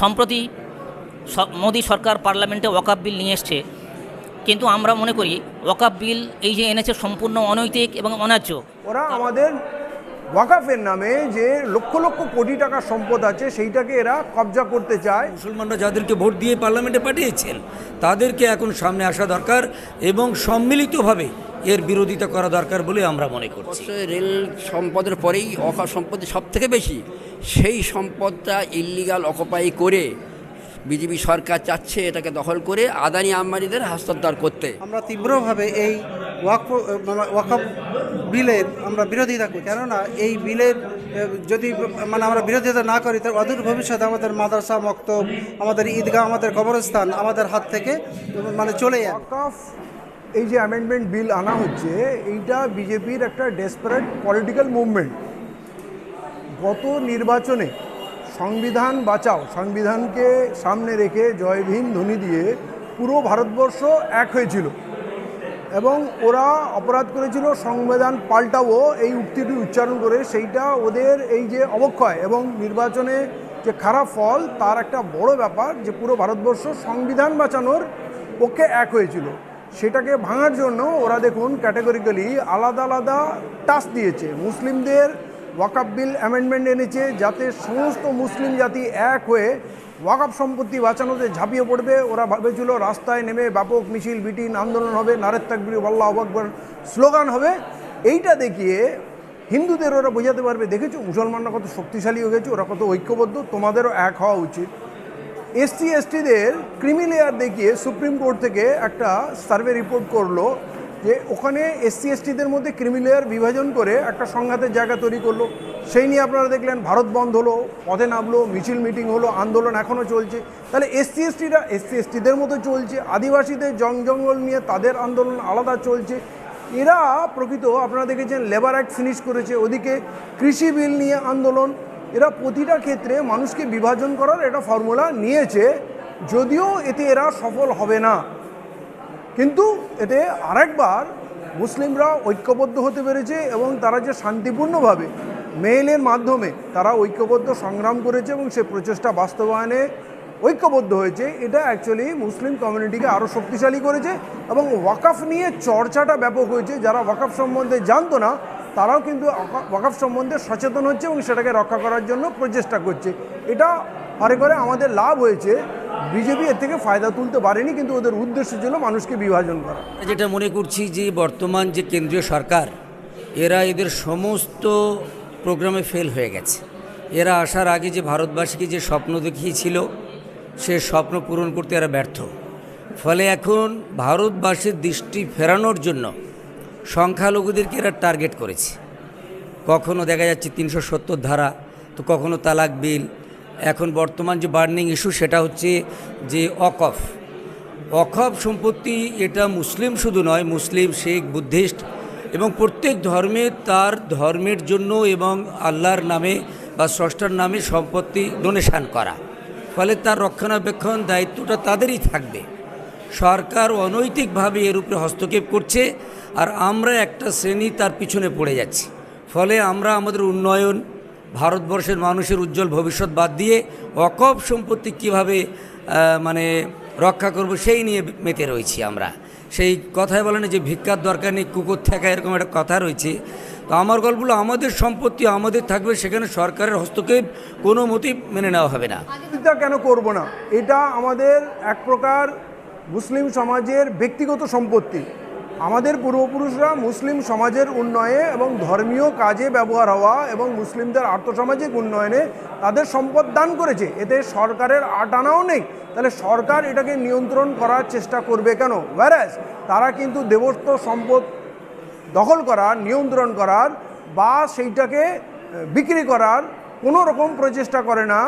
সম্প্রতি স- মোদী সরকার পার্লামেন্টে ওয়াকাপ বিল নিয়ে এসছে। কিন্তু আমরা মনে করি ওয়াকাপ বিল এই যে এনেছে সম্পূর্ণ অনৈতিক এবং অন্যায্য। ওরা আমাদের ওয়াকাফের নামে যে লক্ষ লক্ষ কোটি টাকা সম্পদ আছে সেইটাকে এরা কবজা করতে চায়। মুসলমানরা যাদেরকে ভোট দিয়ে পার্লামেন্টে পাঠিয়েছেন তাদেরকে এখন সামনে আসা দরকার এবং সম্মিলিতভাবে এর বিরোধিতা করা দরকার বলে আমরা মনে করছি। অবশ্যই রেল সম্পদের পরেই অকা সম্পদ সব থেকে বেশি সেই সম্পদটা ইল্লিগাল অকুপাই করে বিজেপি সরকার চাচ্ছে এটাকে দখল করে আদানি আম্বানিদের হস্তান্তর করতে। আমরা তীব্রভাবে এই ওয়াক ওয়াকআপ বিলের আমরা বিরোধিতা করি কেননা এই বিলের যদি মানে আমরা বিরোধিতা না করি তার অদূর ভবিষ্যতে আমাদের মাদ্রাসা মক্তব আমাদের ঈদগাহ আমাদের কবরস্থান আমাদের হাত থেকে মানে চলে ওয়াকাফ এই যে অ্যামেন্ডমেন্ট বিল আনা হচ্ছে, এইটা বিজেপির একটা ডেসপারেট পলিটিক্যাল মুভমেন্ট গত নির্বাচনে সংবিধান বাঁচাও, সংবিধানকে সামনে রেখে জয় ভীম, ধ্বনি দিয়ে পুরো ভারতবর্ষ এক হয়েছিল। এবং ওরা অপরাধ করেছিল, সংবিধান পাল্টাবো, এই উক্তিটি উচ্চারণ করে সেইটা ওদের এই যে অবক্ষয় এবং নির্বাচনে যে খারাপ ফল, তার একটা বড় ব্যাপার যে পুরো ভারতবর্ষ সংবিধান বাঁচানোর পক্ষে এক হয়েছিল। সেটাকে ভাঙার জন্য ওরা দেখুন ক্যাটাগরিক্যালি আলাদা আলাদা টাস্ক দিয়েছে। মুসলিমদের ওয়াকাপ বিল অ্যামেন্ডমেন্ট এনেছে যাতে সমস্ত মুসলিম জাতি এক হয়ে ওয়াকাপ সম্পত্তি বাঁচানোতে ঝাঁপিয়ে পড়বে। ওরা ভেবেছিল রাস্তায় নেমে ব্যাপক মিছিল বিটিন আন্দোলন হবে নারের তাকবির, আল্লাহ আকবর স্লোগান হবে। এইটা দেখিয়ে হিন্দুদের ওরা বোঝাতে পারবে, দেখেছ মুসলমানরা কত শক্তিশালী হয়ে গেছে, ওরা কত ঐক্যবদ্ধ, তোমাদেরও এক হওয়া উচিত। এসসি, এসটিদের ক্রিমিলেয়ার দেখিয়ে সুপ্রিম কোর্ট থেকে একটা সার্ভে রিপোর্ট করল যে ওখানে এসসি, এসটিদের মধ্যে ক্রিমিলেয়ার বিভাজন করে একটা সংঘাতের জায়গা তৈরি করল। সেই নিয়ে আপনারা দেখলেন ভারত বন্ধ হলো, পথে নামলো, মিছিল মিটিং হলো, আন্দোলন এখনও চলছে। তাহলে এসসি, এসটিরা, এসসি, এসটিদের মতো চলছে, আদিবাসীদের জং জঙ্গল নিয়ে তাদের আন্দোলন আলাদা চলছে। এরা প্রকৃত আপনারা দেখেছেন লেবার অ্যাক্ট ফিনিশ করেছে, ওদিকে কৃষি বিল নিয়ে আন্দোলন এরা প্রতিটা ক্ষেত্রে মানুষকে বিভাজন করার একটা ফর্মুলা নিয়েছে, যদিও এতে এরা সফল হবে না। কিন্তু এতে আরেকবার মুসলিমরা ঐক্যবদ্ধ হতে পেরেছে এবং তারা যে শান্তিপূর্ণভাবে মেইলের মাধ্যমে তারা ঐক্যবদ্ধ সংগ্রাম করেছে এবং সে প্রচেষ্টা বাস্তবায়নে ঐক্যবদ্ধ হয়েছে, এটা অ্যাকচুয়ালি মুসলিম কমিউনিটিকে আরও শক্তিশালী করেছে এবং ওয়াকাফ নিয়ে চর্চাটা ব্যাপক হয়েছে। যারা ওয়াকাফ সম্বন্ধে জানতো না তারাও কিন্তু ওয়াকা- ওয়াকাফ সম্বন্ধে সচেতন হচ্ছে এবং সেটাকে রক্ষা করার জন্য প্রচেষ্টা করছে। এটা হরে করে আমাদের লাভ হয়েছে। বিজেপি এর থেকে ফায়দা তুলতে পারেনি, কিন্তু ওদের উদ্দেশ্য ছিল মানুষকে বিভাজন করা। যেটা মনে করছি যে বর্তমান যে কেন্দ্রীয় সরকার, এরা এদের সমস্ত প্রোগ্রামে ফেল হয়ে গেছে। এরা আসার আগে যে ভারতবাসীকে যে স্বপ্ন দেখিয়েছিল, সে স্বপ্ন পূরণ করতে এরা ব্যর্থ। ফলে এখন ভারতবাসীর দৃষ্টি ফেরানোর জন্য সংখ্যালঘুদেরকে এরা টার্গেট করেছে? কখনো দেখা যাচ্ছে তিনশো সত্তর ধারা, তো কখনো তালাক বিল। এখন বর্তমান যে বার্নিং ইস্যু সেটা হচ্ছে যে অকফ অকফ সম্পত্তি এটা মুসলিম শুধু নয়, মুসলিম, শিখ, বুদ্ধিস্ট এবং প্রত্যেক ধর্মে তার ধর্মের জন্য এবং আল্লাহর নামে বা স্রষ্টার নামে সম্পত্তি ডোনেশান করা। ফলে তার রক্ষণাবেক্ষণ দায়িত্বটা তাদেরই থাকবে। সরকার অনৈতিকভাবে এর উপরে হস্তক্ষেপ করছে। আর আমরা একটা শ্রেণি তার পিছনে পড়ে যাচ্ছি। ফলে আমরা আমাদের উন্নয়ন, ভারতবর্ষের মানুষের উজ্জ্বল ভবিষ্যৎ বাদ দিয়ে অকপ সম্পত্তি কীভাবে মানে রক্ষা করব সেই নিয়ে মেতে রয়েছি আমরা। সেই কথায় বলে না যে ভিক্ষার দরকার নেই, কুকুর থাকা এরকম একটা কথা রয়েছে। তো আমার গল্পগুলো আমাদের সম্পত্তি আমাদের থাকবে, সেখানে সরকারের হস্তক্ষেপ কোনো মতেই মেনে নেওয়া হবে না। কেন করব না? এটা আমাদের এক প্রকার মুসলিম সমাজের ব্যক্তিগত সম্পত্তি। আমাদের পূর্বপুরুষরা মুসলিম সমাজের উন্নয়নে এবং ধর্মীয় কাজে ব্যবহার হওয়া এবং মুসলিমদের আর্থসামাজিক উন্নয়নে তাদের সম্পদ দান করেছে। এতে সরকারের আটানাও নেই। তাহলে সরকার এটাকে নিয়ন্ত্রণ করার চেষ্টা করবে কেন? ওয়ারাস তারা কিন্তু দেবস্থ সম্পদ দখল করার, নিয়ন্ত্রণ করার বা সেইটাকে বিক্রি করার কোনো রকম প্রচেষ্টা করে না।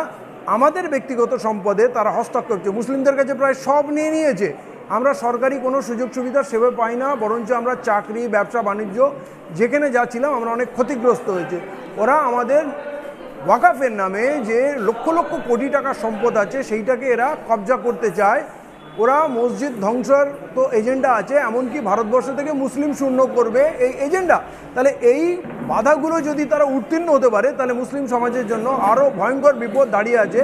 আমাদের ব্যক্তিগত সম্পদে তারা হস্তক্ষেপ মুসলিমদের কাছে প্রায় সব নিয়ে নিয়েছে। আমরা সরকারি কোনো সুযোগ সুবিধা সেভাবে পাই না, বরঞ্চ আমরা চাকরি, ব্যবসা, বাণিজ্য, যেখানে যাচ্ছিলাম আমরা অনেক ক্ষতিগ্রস্ত হয়েছে। ওরা আমাদের ওয়াকাফের নামে যে লক্ষ লক্ষ কোটি টাকার সম্পদ আছে, সেইটাকে এরা কবজা করতে চায়। ওরা মসজিদ ধ্বংসের তো এজেন্ডা আছে, এমনকি ভারতবর্ষ থেকে মুসলিম শূন্য করবে এই এজেন্ডা। তাহলে এই বাধাগুলো যদি তারা উত্তীর্ণ হতে পারে, তাহলে মুসলিম সমাজের জন্য আরও ভয়ঙ্কর বিপদ দাঁড়িয়ে আছে,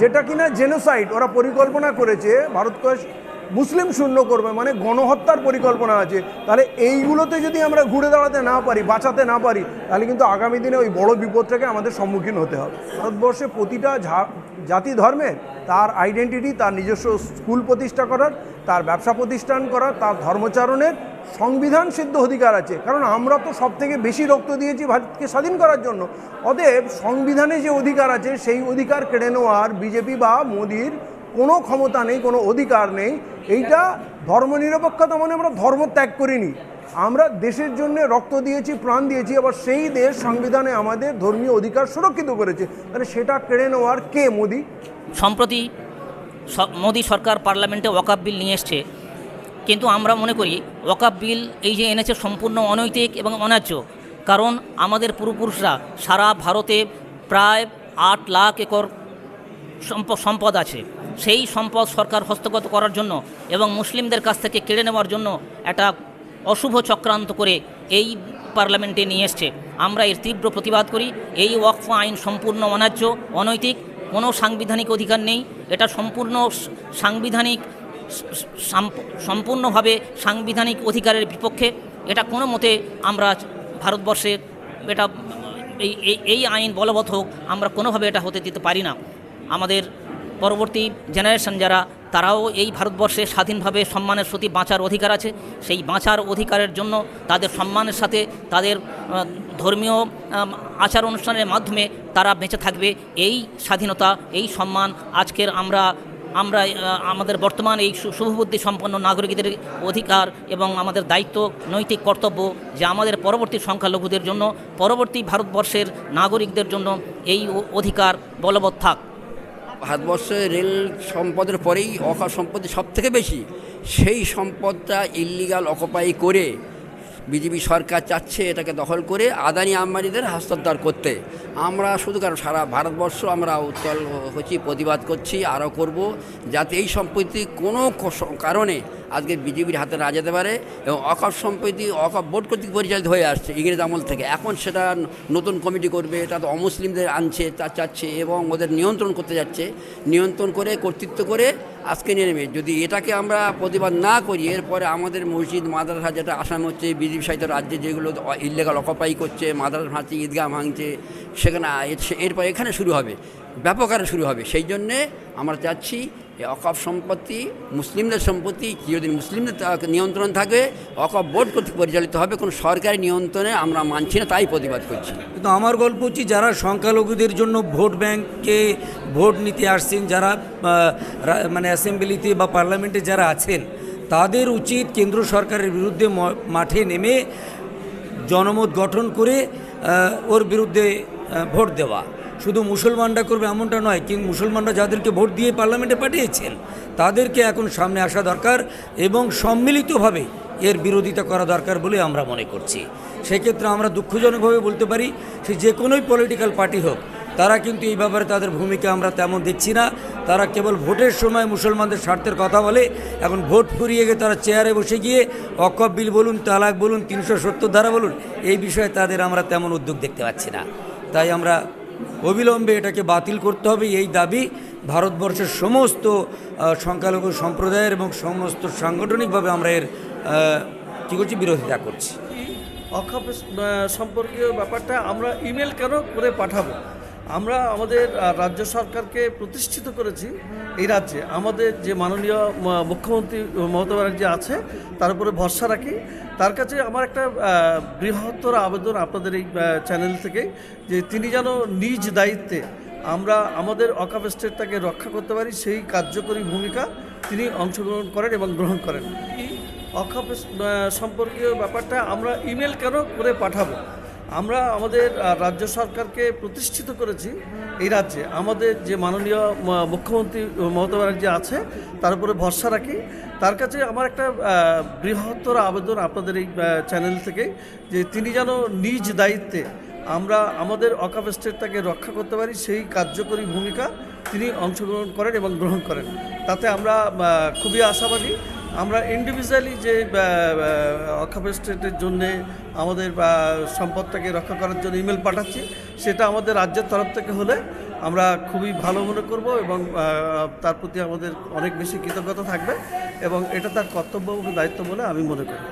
যেটা কিনা জেনোসাইড ওরা পরিকল্পনা করেছে ভারতকে মুসলিম শূন্য করবে মানে গণহত্যার পরিকল্পনা আছে, তাহলে এইগুলোতে যদি আমরা ঘুরে দাঁড়াতে না পারি, বাঁচাতে না পারি, তাহলে কিন্তু আগামী দিনে ওই বড় বিপদটাকে আমাদের সম্মুখীন হতে হবে। ভারতবর্ষে প্রতিটা জাতি ধর্মের তার আইডেন্টিটি তার নিজস্ব স্কুল প্রতিষ্ঠা করার, তার ব্যবসা প্রতিষ্ঠান করার, তার ধর্মচারণের সংবিধান সিদ্ধ অধিকার আছে। কারণ আমরা তো সব থেকে বেশি রক্ত দিয়েছি ভারতকে স্বাধীন করার জন্য। অতএব সংবিধানে যে অধিকার আছে, সেই অধিকার কেড়ে নেওয়ার বিজেপি বা মোদির কোনো ক্ষমতা নেই, কোনো অধিকার নেই। এইটা ধর্মনিরপেক্ষতা মানে আমরা ধর্ম ত্যাগ করিনি। আমরা দেশের জন্য রক্ত দিয়েছি, প্রাণ দিয়েছি, আবার সেই দেশ সংবিধানে আমাদের ধর্মীয় অধিকার সুরক্ষিত করেছে। তাহলে সেটা কেড়ে নেওয়ার কে মোদি? সম্প্রতি মোদী সরকার পার্লামেন্টে ওয়াকাপ বিল নিয়ে এসছে। কিন্তু আমরা মনে করি ওয়াকাপ বিল এই যে এনেছে সম্পূর্ণ অনৈতিক এবং অন্যায্য। কারণ আমাদের পূর্বপুরুষরা সারা ভারতে প্রায় আট লাখ একর সম্পদ আছে। সেই সম্পদ সরকার হস্তগত করার জন্য এবং মুসলিমদের কাছ থেকে কেড়ে নেওয়ার জন্য একটা অশুভ চক্রান্ত করে এই পার্লামেন্টে নিয়ে এসছে। আমরা এর তীব্র প্রতিবাদ করি। এই ওয়াকফ আইন সম্পূর্ণ অন্যায্য, অনৈতিক, কোনো সাংবিধানিক অধিকার নেই। এটা সম্পূর্ণ সাংবিধানিক সম্পূর্ণভাবে সাংবিধানিক অধিকারের বিপক্ষে। এটা কোনো মতে আমরা ভারতবর্ষে এটা এই- এই আইন বলবৎ হোক, আমরা কোনোভাবে এটা হতে দিতে পারি না। আমাদের পরবর্তী জেনারেশন যারা, তারাও এই ভারতবর্ষে স্বাধীনভাবে সম্মানের প্রতি বাঁচার অধিকার আছে। সেই বাঁচার অধিকারের জন্য তাদের সম্মানের সাথে তাদের ধর্মীয় আচার অনুষ্ঠানের মাধ্যমে তারা বেঁচে থাকবে। এই স্বাধীনতা, এই সম্মান আজকের আমরা আমরা আমাদের বর্তমান এই শুভবুদ্ধি সম্পন্ন নাগরিকদের অধিকার এবং আমাদের দায়িত্ব, নৈতিক কর্তব্য যে আমাদের পরবর্তী সংখ্যালঘুদের জন্য, পরবর্তী ভারতবর্ষের নাগরিকদের জন্য এই অধিকার বলবৎ থাক। ভারতবর্ষে রেল সম্পদের পরেই অকা সম্পদ সব থেকে বেশি, সেই সম্পদটা ইল্লিগাল অকুপাই করে বিজেপি সরকার চাচ্ছে এটাকে দখল করে আদানি আম্বানিদের হস্তান্তর করতে। আমরা শুধু কারণ সারা ভারতবর্ষ আমরা উত্তল হচ্ছি, প্রতিবাদ করছি, আরও করব, যাতে এই সম্পত্তি কোনো কারণে আজকে বিজেপির হাতে না যেতে পারে এবং অকপ সম্পত্তি অকপ বোর্ড কর্তৃক পরিচালিত হয়ে আসছে ইংরেজ আমল থেকে। এখন সেটা নতুন কমিটি করবে এটা তো অমুসলিমদের আনছে, তা চাচ্ছে এবং ওদের নিয়ন্ত্রণ করতে যাচ্ছে। নিয়ন্ত্রণ করে, কর্তৃত্ব করে আজকে নিয়ে নেবে। যদি এটাকে আমরা প্রতিবাদ না করি, এরপরে আমাদের মসজিদ, মাদ্রাসা যেটা আসাম হচ্ছে, বিজেপি সাহিত্য রাজ্যে যেগুলো ইলিগাল অকপাই করছে, মাদ্রাসা ভাঙছে, ঈদগাহ ভাঙছে, সেখানে এরপর এখানে শুরু হবে, ব্যাপক আকারে শুরু হবে। সেই জন্যে আমরা চাচ্ছি অকপ সম্পত্তি, মুসলিমদের সম্পত্তি, চিরদিন মুসলিমদের নিয়ন্ত্রণ থাকবে। অকপ বোর্ড কর্তৃক পরিচালিত হবে, কোনো সরকারি নিয়ন্ত্রণে আমরা মানছি না, তাই প্রতিবাদ করছি। কিন্তু আমার গল্প হচ্ছে, যারা সংখ্যালঘুদের জন্য ভোট ব্যাংকে ভোট নিতে আসছেন, যারা মানে অ্যাসেম্বলিতে বা পার্লামেন্টে যারা আছেন, তাদের উচিত কেন্দ্র সরকারের বিরুদ্ধে মাঠে নেমে জনমত গঠন করে ওর বিরুদ্ধে ভোট দেওয়া। শুধু মুসলমানরা করবে এমনটা নয় কিন্তু মুসলমানরা যাদেরকে ভোট দিয়ে পার্লামেন্টে পাঠিয়েছেন, তাদেরকে এখন সামনে আসা দরকার এবং সম্মিলিতভাবে এর বিরোধিতা করা দরকার বলে আমরা মনে করছি। সেক্ষেত্রে আমরা দুঃখজনকভাবে বলতে পারি, সে যে কোনোই পলিটিক্যাল পার্টি হোক, তারা কিন্তু এই ব্যাপারে তাদের ভূমিকা আমরা তেমন দেখছি না। তারা কেবল ভোটের সময় মুসলমানদের স্বার্থের কথা বলে, এখন ভোট ফুরিয়ে গিয়ে তারা চেয়ারে বসে গিয়ে অকপ বিল বলুন, তালাক বলুন, তিনশো সত্তর ধারা বলুন, এই বিষয়ে তাদের আমরা তেমন উদ্যোগ দেখতে পাচ্ছি না। তাই আমরা অবিলম্বে এটাকে বাতিল করতে হবে। এই দাবি ভারতবর্ষের সমস্ত সংখ্যালঘু সম্প্রদায়ের এবং সমস্ত সাংগঠনিকভাবে আমরা এর কী করছি, বিরোধিতা করছি। অক্ষাপ সম্পর্কীয় ব্যাপারটা আমরা ইমেল কেন করে পাঠাবো? আমরা আমাদের রাজ্য সরকারকে প্রতিষ্ঠিত করেছি এই রাজ্যে। আমাদের যে মাননীয় মুখ্যমন্ত্রী মমতা ব্যানার্জি আছে, তার উপরে ভরসা রাখি। তার কাছে আমার একটা বৃহত্তর আবেদন আপনাদের এই চ্যানেল থেকে যে তিনি যেন নিজ দায়িত্বে আমরা আমাদের অকাপ স্টেটটাকে রক্ষা করতে পারি, সেই কার্যকরী ভূমিকা তিনি অংশগ্রহণ করেন এবং গ্রহণ করেন। অক্ষাপ সম্পর্কীয় ব্যাপারটা আমরা ইমেল কেন করে পাঠাবো? আমরা আমাদের রাজ্য সরকারকে প্রতিষ্ঠিত করেছি এই রাজ্যে। আমাদের যে মাননীয় মুখ্যমন্ত্রী মমতা ব্যানার্জি আছে, তার উপরে ভরসা রাখি। তার কাছে আমার একটা বৃহত্তর আবেদন আপনাদের এই চ্যানেল থেকে, যে তিনি যেন নিজ দায়িত্বে আমরা আমাদের অকাপ স্টেটটাকে রক্ষা করতে পারি, সেই কার্যকরী ভূমিকা তিনি অংশগ্রহণ করেন এবং গ্রহণ করেন। তাতে আমরা খুবই আশাবাদী। আমরা ইন্ডিভিজুয়ালি যে অক্ষাপ স্টেটের জন্যে আমাদের সম্পদটাকে রক্ষা করার জন্য ইমেল পাঠাচ্ছি, সেটা আমাদের রাজ্যের তরফ থেকে হলে আমরা খুবই ভালো মনে করব এবং তার প্রতি আমাদের অনেক বেশি কৃতজ্ঞতা থাকবে এবং এটা তার কর্তব্য এবং দায়িত্ব বলে আমি মনে করি।